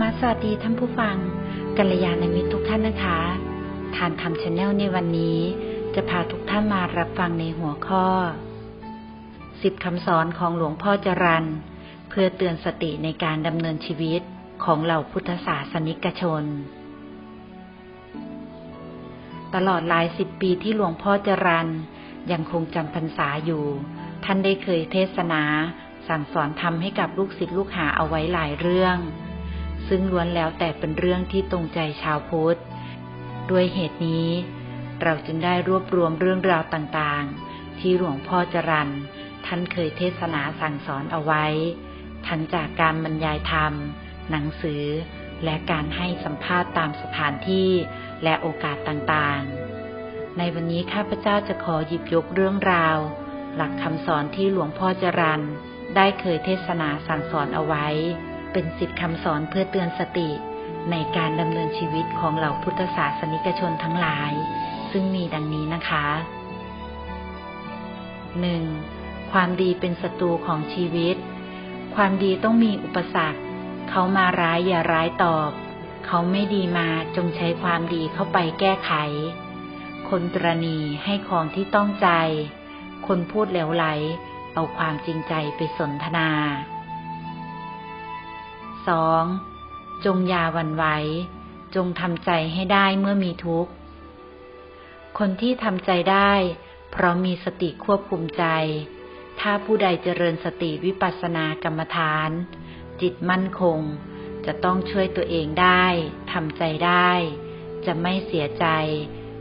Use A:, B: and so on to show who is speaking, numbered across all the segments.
A: มัสวัสดีท่านผู้ฟัง กัลยาณมิตรทุกท่านนะคะ ทานคำชาแนลในวันนี้ จะพาทุกท่านมารับฟังในหัวข้อสิบคำสอนของหลวงพ่อจรันเพื่อเตือนสติในการดำเนินชีวิตของเหล่าพุทธศาสนิกชน ตลอดหลายสิบปีที่หลวงพ่อจรันยังคงจำพรรษาอยู่ ท่านได้เคยเทศนา สั่งสอนทำให้กับลูกศิษย์ลูกหาเอาไว้หลายเรื่อง ซึ่งล้วนแล้วแต่เป็นเรื่องที่ตรงใจชาวพุทธ ด้วยเหตุนี้ เราจึงได้รวบรวมเรื่องราวต่างๆ ที่หลวงพ่อจรันท่านเคยเทศนาสั่งสอนเอาไว้ ทั้งจากการบรรยายธรรม หนังสือ และการให้สัมภาษณ์ตามสถานที่และโอกาสต่างๆ ในวันนี้ข้าพเจ้าจะขอหยิบยกเรื่องราว หลักคำสอนที่หลวงพ่อจรันได้เคยเทศนาสั่งสอนเอาไว้ เป็นสิทธิคำสอนเพื่อเตือนสติ ในการดำเนินชีวิตของเหล่าพุทธศาสนิกชนทั้งหลาย ซึ่งมีดังนี้นะคะ 1. ความดีเป็นศัตรูของชีวิต ความดีต้องมีอุปสรรค เขามาร้ายอย่าร้ายตอบ เขาไม่ดีมาจงใช้ความดีเข้าไปแก้ไข คนตรณีให้ของที่ต้องใจ คนพูดเหลวไหล เอาความจริงใจไปสนทนา สองจงยาวันไหว จงทำใจให้ได้เมื่อมีทุกข์ คนที่ทำใจได้ เพราะมีสติควบคุมใจ ถ้าผู้ใดเจริญสติวิปัสสนากรรมฐาน จิตมั่นคง จะต้องช่วยตัวเองได้ทำใจได้ จะไม่เสียใจ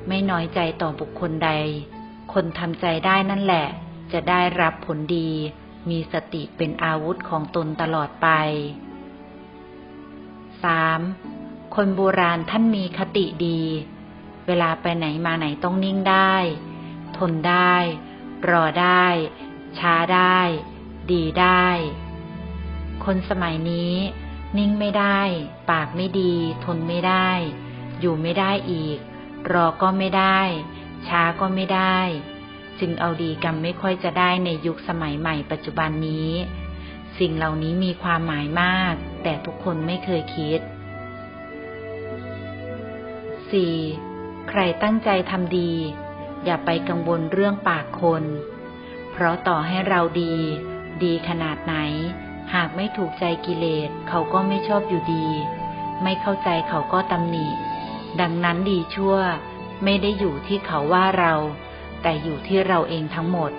A: ไม่น้อยใจต่อบุคคลใด คนทำใจได้นั่นแหละ จะได้รับผลดี มีสติเป็นอาวุธของตนตลอดไป สามคนโบราณท่านมีคติดี เวลาไปไหนมาไหนต้องนิ่งได้ ทนได้ รอได้ ช้าได้ ดีได้ คนสมัยนี้ นิ่งไม่ได้ ปากไม่ดี ทนไม่ได้ อยู่ไม่ได้อีก รอก็ไม่ได้ ช้าก็ไม่ได้ จึงเอาดีกันไม่ค่อยจะได้ในยุคสมัยใหม่ปัจจุบันนี้ สิ่งเหล่านี้มีความหมายมาก แต่ทุกคนไม่เคยคิด 4. ใครตั้งใจทำดี อย่าไปกังวลเรื่องปากคน เพราะต่อให้เราดี ดีขนาดไหน หากไม่ถูกใจกิเลสเขาก็ไม่ชอบอยู่ดี ไม่เข้าใจเขาก็ตำหนิ ดังนั้นดีชั่ว ไม่ได้อยู่ที่เขาว่าเรา แต่อยู่ที่เราเองทั้งหมด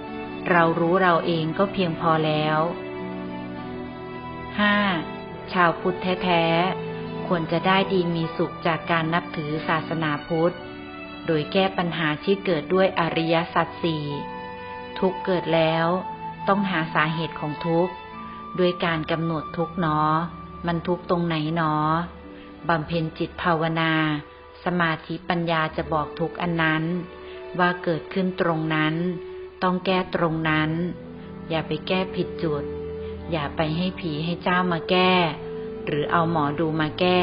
A: เรารู้เราเองก็เพียงพอแล้วห้า ชาวพุทธแท้ๆ ควรจะได้ดีมีสุขจากการนับถือศาสนาพุทธ โดยแก้ปัญหาที่เกิดด้วยอริยสัจสี่ทุกเกิดแล้ว ต้องหาสาเหตุของทุกด้วยการกำหนดทุกเนอ มันทุกตรงไหนเนอบำเพ็ญจิตภาวนา สมาธิปัญญาจะบอกทุกอันนั้น ว่าเกิดขึ้นตรงนั้น ต้องแก้ตรงนั้น อย่าไปแก้ผิดจุด อย่าไปให้ผีให้เจ้ามาแก้ หรือเอาหมอดูมาแก้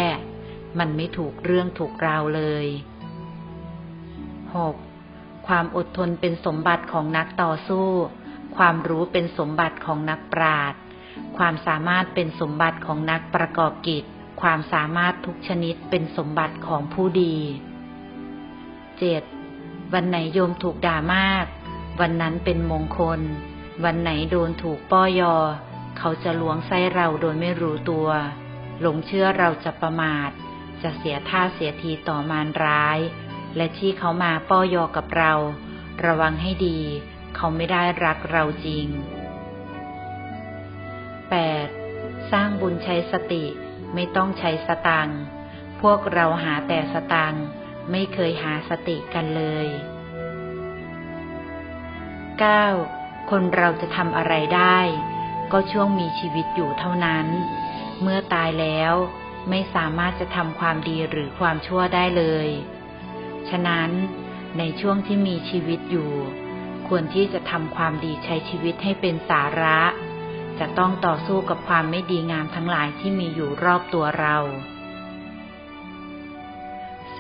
A: มันไม่ถูกเรื่องถูกราวเลย 6. ความอดทนเป็นสมบัติของนักต่อสู้ ความรู้เป็นสมบัติของนักปราชญ์ความสามารถเป็นสมบัติของนักประกอบกิจ ความสามารถทุกชนิดเป็นสมบัติของผู้ดี 7. วันไหนโยมถูกด่ามาก วันนั้นเป็นมงคล วันไหนโดนถูกป้อยอ เขาจะลวงไส้เราโดยไม่รู้ตัว หลงเชื่อเราจะประมาท จะเสียท่าเสียทีต่อมารร้าย และที่เขามาป้อยอกับเรา ระวังให้ดี เขาไม่ได้รักเราจริง 8. สร้างบุญใช้สติไม่ต้องใช้สตัง พวกเราหาแต่สตัง ไม่เคยหาสติกันเลย 9. คนเราจะทำอะไรได้ ก็ช่วงมีชีวิตอยู่เท่านั้น เมื่อตายแล้วไม่สามารถจะทำความดีหรือความชั่วได้เลย ฉะนั้นในช่วงที่มีชีวิตอยู่ ควรที่จะทำความดีใช้ชีวิตให้เป็นสาระ จะต้องต่อสู้กับความไม่ดีงามทั้งหลายที่มีอยู่รอบตัวเรา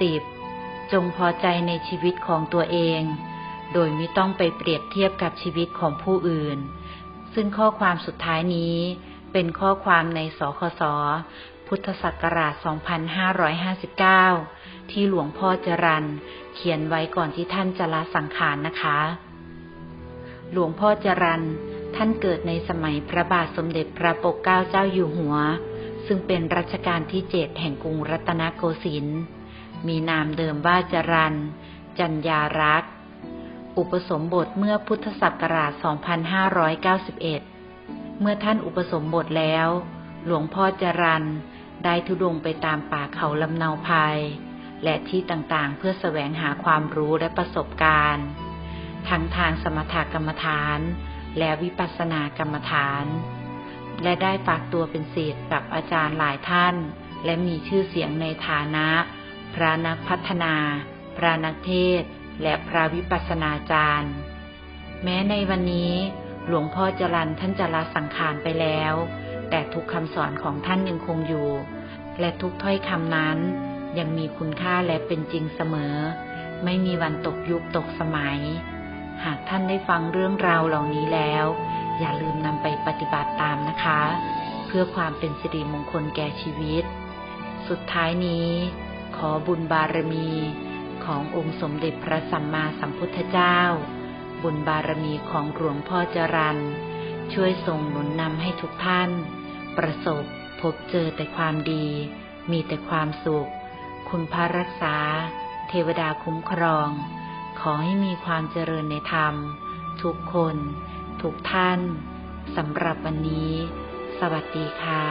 A: 10. จงพอใจในชีวิตของตัวเอง โดยไม่ต้องไปเปรียบเทียบกับชีวิตของผู้อื่น ซึ่งข้อความสุดท้ายนี้ เป็นข้อความในสคส พุทธศักราช 2559 ที่หลวงพ่อจรันเขียนไว้ก่อนที่ท่านจะละสังขารนะคะ หลวงพ่อจรันท่านเกิดในสมัยพระบาทสมเด็จพระปกเกล้าเจ้าอยู่หัว ซึ่งเป็นรัชกาลที่เจ็ดแห่งกรุงรัตนโกสินทร์มีนามเดิมว่าจรัน จัญญารักษ์ อุปสมบทเมื่อพุทธศักราช 2591 เมื่อท่านอุปสมบทแล้ว หลวงพ่อจรันได้ทุดงไปตามป่าเขาลำเนาภัย และที่ต่างๆ เพื่อแสวงหาความรู้และประสบการณ์ ทั้งทางสมถกรรมฐาน และวิปัสสนากรรมฐาน และได้ฝากตัวเป็นศิษย์กับอาจารย์หลายท่าน และมีชื่อเสียงในฐานะ พระนักพัฒนา พระนักเทศ และพระวิปัสสนาจารย์ แม้ในวันนี้หลวงพ่อจรันท่านจะละสังขารไปแล้ว แต่ทุกคำสอนของท่านยังคงอยู่ และทุกถ้อยคำนั้นยังมีคุณค่าและเป็นจริงเสมอ ไม่มีวันตกยุคตกสมัย หากท่านได้ฟังเรื่องราวเหล่านี้แล้ว อย่าลืมนำไปปฏิบัติตามนะคะ เพื่อความเป็นสิริมงคลแก่ชีวิต สุดท้ายนี้ ขอบุญบารมี ขององค์สมเด็จพระสัมมาสัมพุทธเจ้า บุญบารมีของหลวงพ่อจรันช่วยส่งหนุนนำให้ทุกท่าน ประสบพบเจอแต่ความดี มีแต่ความสุข คุณพระรักษา เทวดาคุ้มครอง ขอให้มีความเจริญในธรรม ทุกคน ทุกท่านสำหรับวันนี้ สวัสดีค่ะ